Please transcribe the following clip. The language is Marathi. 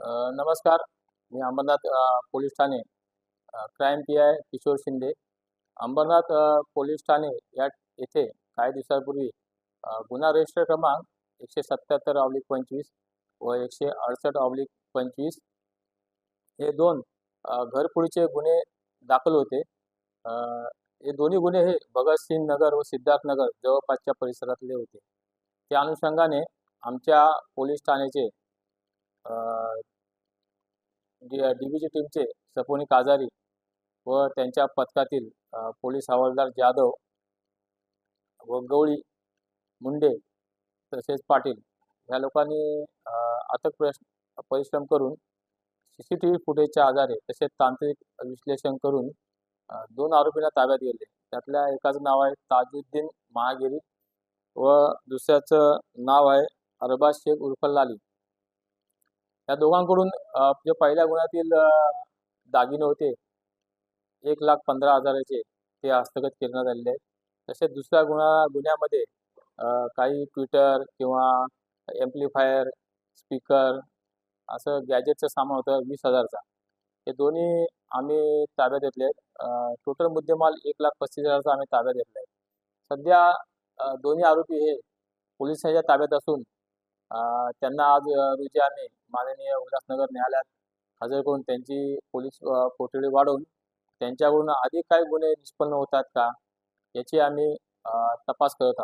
नमस्कार. मी Ambernath police Thane crime P I Kishore Shinde. Ambernath police Thane या येथे काही दिवसांपूर्वी गुन्हा रजिस्टर क्रमांक एकशे सत्याहत्तर ऑब्लिक पंचवीस व एकशे अडसष्ट ऑब्लिक पंचवीस हे दोन घरपुडीचे गुन्हे दाखल होते. हे दोन्ही गुन्हे हे भगतसिंग नगर व सिद्धार्थ नगर जवळपासच्या परिसरातले होते. त्या अनुषंगाने आमच्या पोलीस ठाण्याचे डीबीजी डी जी टीमचे सपोनी काजारी व त्यांच्या पथकातील पोलीस हवालदार जाधव व गवळी मुंडे तसेच पाटील या लोकांनी अथक परिश्रम करून सी सी टी व्ही फुटेजच्या आधारे तसेच तांत्रिक विश्लेषण करून दोन आरोपींना ताब्यात गेले त्यातल्या एकाचं नाव आहे ताजुद्दीन महागिरी व दुसऱ्याचं नाव आहे अरबाज शेख उर्फल लाली. या दोघांकडून जे पहिल्या गुन्ह्यातील दागिने होते एक लाख पंधरा हजाराचे ते हस्तगत करण्यात आलेले आहेत तसेच दुसऱ्या गुन्हा गुन्ह्यामध्ये काही ट्विटर किंवा एम्प्लिफायर स्पीकर असं गॅजेटचं सामान होतं वीस हजारचा. हे दोन्ही आम्ही ताब्यात घेतले आहेत. टोटल मुद्देमाल एक लाख पस्तीस हजारचा आम्ही ताब्यात घेतला आहे. सध्या दोन्ही आरोपी हे पोलिसांच्या ताब्यात असून त्यांना आज रोजी आम्ही माननीय उल्हासनगर न्यायालयात हजर करून त्यांची पोलीस कोठडी वाढवून त्यांच्याकडून अधिक काही गुन्हे निष्पन्न होतात का याची आम्ही तपास करत आहोत.